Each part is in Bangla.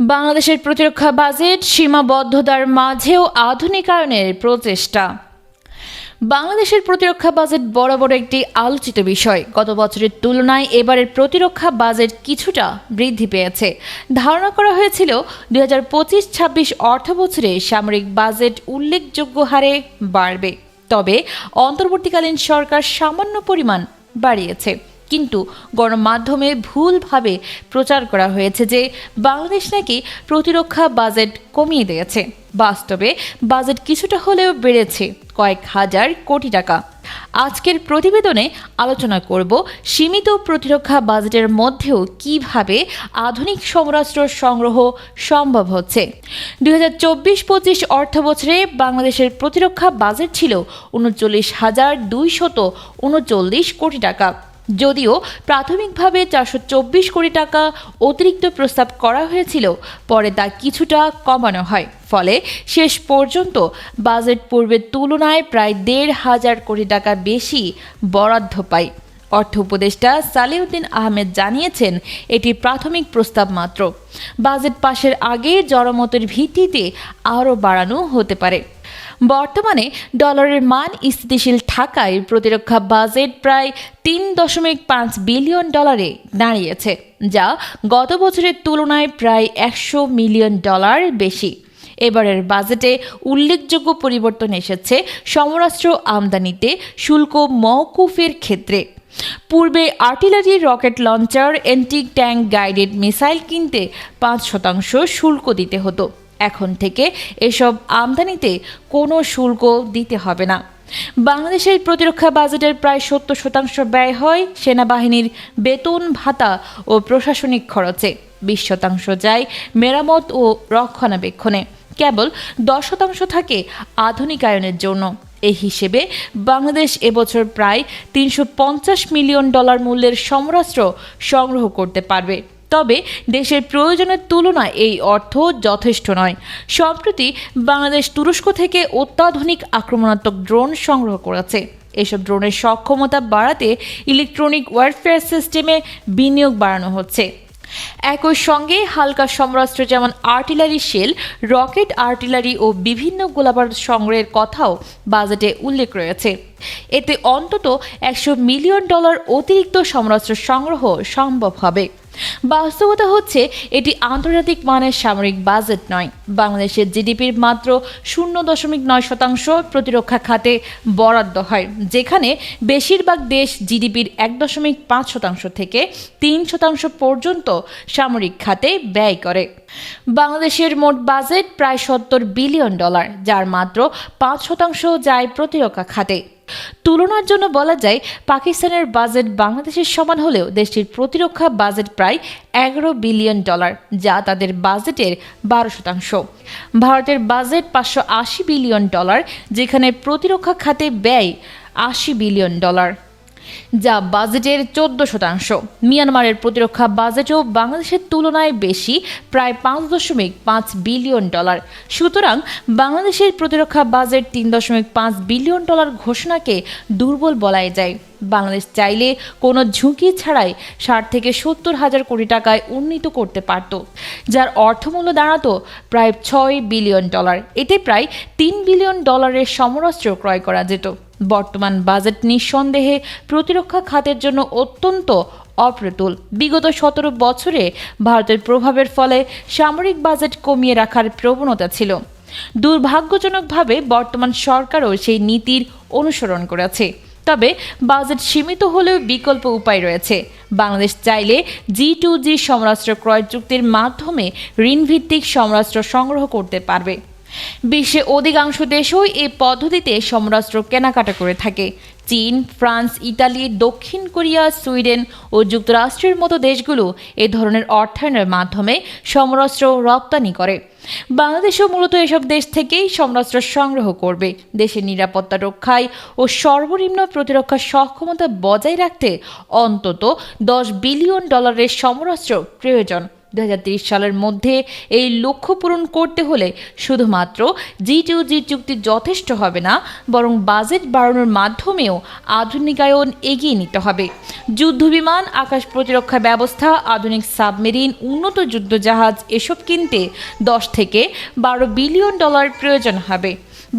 বাংলাদেশের প্রতিরক্ষা বাজেট সীমাবদ্ধতার মাঝেও আধুনিকায়নের প্রচেষ্টা। বাংলাদেশের প্রতিরক্ষা বাজেট বরাবর একটি আলোচিত বিষয়। গত বছরের তুলনায় এবারের প্রতিরক্ষা বাজেট কিছুটা বৃদ্ধি পেয়েছে। ধারণা করা হয়েছিল দুই হাজার পঁচিশ ছাব্বিশ অর্থ বছরে সামরিক বাজেট উল্লেখযোগ্য হারে বাড়বে। তবে অন্তর্বর্তীকালীন সরকার সামান্য পরিমাণ বাড়িয়েছে। কিন্তু গণমাধ্যমে ভুলভাবে প্রচার করা হয়েছে যে বাংলাদেশ নাকি প্রতিরক্ষা বাজেট কমিয়ে দিয়েছে। বাস্তবে বাজেট কিছুটা হলেও বেড়েছে, কয়েক হাজার কোটি টাকা। আজকের প্রতিবেদনে আলোচনা করব সীমিত প্রতিরক্ষা বাজেটের মধ্যেও কীভাবে আধুনিক সমরাস্ত্র সংগ্রহ সম্ভব হচ্ছে। দুই হাজার চব্বিশ পঁচিশ অর্থ বছরে বাংলাদেশের প্রতিরক্ষা বাজেট ছিল উনচল্লিশ হাজার দুইশত উনচল্লিশ কোটি টাকা। যদিও প্রাথমিকভাবে চারশো চব্বিশ কোটি টাকা অতিরিক্ত প্রস্তাব করা হয়েছিল, পরে তা কিছুটা কমানো হয়। ফলে শেষ পর্যন্ত বাজেট পূর্বের তুলনায় প্রায় দেড় হাজার কোটি টাকা বেশি বরাদ্দ পায়। অর্থ উপদেষ্টা সালেউদ্দিন আহমেদ জানিয়েছেন, এটি প্রাথমিক প্রস্তাব মাত্র। বাজেট পাশের আগে জনমতের ভিত্তিতে আরও বাড়ানো হতে পারে। বর্তমানে ডলারের মান স্থিতিশীল থাকায় প্রতিরক্ষা বাজেট প্রায় তিন দশমিক পাঁচ বিলিয়ন ডলারে দাঁড়িয়েছে, যা গত বছরের তুলনায় প্রায় একশো মিলিয়ন ডলার বেশি। এবারের বাজেটে উল্লেখযোগ্য পরিবর্তন এসেছে সমরাষ্ট্র আমদানিতে শুল্ক মওকুফের ক্ষেত্রে। পূর্বে artillery rocket launcher anti tank guided missile কিনতে পাঁচ শতাংশ শুল্ক দিতে হতো। এখন থেকে এসব আমদানিতে কোনো শুল্ক দিতে হবে না। বাংলাদেশের প্রতিরক্ষা বাজেটের প্রায় সত্তর শতাংশ ব্যয় হয় সেনাবাহিনীর বেতন, ভাতা ও প্রশাসনিক খরচে। বিশ শতাংশ যায় মেরামত ও রক্ষণাবেক্ষণে। কেবল দশ শতাংশ থাকে আধুনিকায়নের জন্য। এই হিসেবে বাংলাদেশ এবছর প্রায় তিনশো পঞ্চাশ মিলিয়ন ডলার মূল্যের সমরাস্ত্র সংগ্রহ করতে পারবে। তবে দেশের প্রয়োজনের তুলনায় এই অর্থ যথেষ্ট নয়। সম্প্রতি বাংলাদেশ তুরস্ক থেকে অত্যাধুনিক আক্রমণাত্মক ড্রোন সংগ্রহ করেছে। এসব ড্রোনের সক্ষমতা বাড়াতে ইলেকট্রনিক ওয়ারফেয়ার সিস্টেমে বিনিয়োগ বাড়ানো হচ্ছে। একই সঙ্গে হালকা সমরাস্ত্র যেমন আর্টিলারি শেল, রকেট আর্টিলারি ও বিভিন্ন গোলাবারুদ সংগ্রহের কথাও বাজেটে উল্লেখ রয়েছে। এতে অন্তত একশো মিলিয়ন ডলার অতিরিক্ত সমরাস্ত্র সংগ্রহ সম্ভব হবে। বাস্তবতা হচ্ছে, এটি আন্তর্জাতিক মানের সামরিক বাজেট নয়। বাংলাদেশের জিডিপির মাত্র শূন্য দশমিক নয় শতাংশ প্রতিরক্ষা খাতে বরাদ্দ হয়, যেখানে বেশিরভাগ দেশ জিডিপির এক দশমিক পাঁচ শতাংশ থেকে তিন শতাংশ পর্যন্ত সামরিক খাতে ব্যয় করে। বাংলাদেশের মোট বাজেট প্রায় সত্তর বিলিয়ন ডলার, যার মাত্র পাঁচ শতাংশ যায় প্রতিরক্ষা খাতে। তুলনার জন্য বলা যায় পাকিস্তানের বাজেট বাংলাদেশের সমান হলেও দেশটির প্রতিরক্ষা বাজেট প্রায় এগারো বিলিয়ন ডলার, যা তাদের বাজেটের বারো শতাংশ। ভারতের বাজেট পাঁচশো আশি বিলিয়ন ডলার, যেখানে প্রতিরক্ষা খাতে ব্যয় আশি বিলিয়ন ডলার। যা বাজেটের চোদ্দ শতাংশ। মিয়ানমারের প্রতিরক্ষা বাজেটও বাংলাদেশের তুলনায় বেশি, প্রায় পাঁচ দশমিক পাঁচ বিলিয়ন ডলার। সুতরাং বাংলাদেশের প্রতিরক্ষা বাজেট তিন দশমিক পাঁচ বিলিয়ন ডলার ঘোষণাকে দুর্বল বলাই যায়। বাংলাদেশ চাইলে কোনো ঝুঁকি ছাড়াই ষাট থেকে সত্তর হাজার কোটি টাকায় উন্নীত করতে পারত, যার অর্থমূল্য দাঁড়াতো প্রায় ছয় বিলিয়ন ডলার। এতে প্রায় তিন বিলিয়ন ডলারের সমরাস্ত্র ক্রয় করা যেত। বর্তমান বাজেট নিঃসন্দেহে প্রতিরক্ষা খাতের জন্য অত্যন্ত অপ্রতুল। বিগত সতেরো বছরে ভারতের প্রভাবের ফলে সামরিক বাজেট কমিয়ে রাখার প্রবণতা ছিল। দুর্ভাগ্যজনকভাবে বর্তমান সরকারও সেই নীতির অনুসরণ করেছে। তবে বাজেট সীমিত হলেও বিকল্প উপায় রয়েছে। বাংলাদেশ চাইলে জি টু জি সমরাষ্ট্র ক্রয় চুক্তির মাধ্যমে ঋণভিত্তিক সমরাষ্ট্র সংগ্রহ করতে পারবে। বিশ্বে অধিকাংশ দেশই এই পদ্ধতিতে সমরাস্ত্র কেনাকাটা করে থাকে। চীন, ফ্রান্স, ইতালি, দক্ষিণ কোরিয়া, সুইডেন ও যুক্তরাষ্ট্রের মতো দেশগুলো এ ধরনের অর্থায়নের মাধ্যমে সমরাস্ত্র রপ্তানি করে। বাংলাদেশও মূলত এসব দেশ থেকেই সমরাস্ত্র সংগ্রহ করবে। দেশের নিরাপত্তা রক্ষায় ও সর্বনিম্ন প্রতিরক্ষা সক্ষমতা বজায় রাখতে অন্তত দশ বিলিয়ন ডলারের সমরাস্ত্র প্রয়োজন। দু সালের মধ্যে এই লক্ষ্য পূরণ করতে হলে শুধুমাত্র জি টু জি চুক্তি যথেষ্ট হবে না, বরং বাজেট বাড়ানোর মাধ্যমেও আধুনিকায়ন এগিয়ে নিতে হবে। যুদ্ধবিমান আকাশ প্রতিরক্ষা ব্যবস্থা, আধুনিক সাবমেরিন, উন্নত যুদ্ধজাহাজ, এসব কিনতে দশ থেকে বারো বিলিয়ন ডলার প্রয়োজন হবে।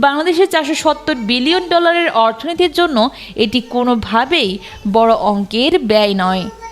বাংলাদেশের চারশো সত্তর বিলিয়ন ডলারের অর্থনীতির জন্য এটি কোনোভাবেই বড় অঙ্কের ব্যয় নয়।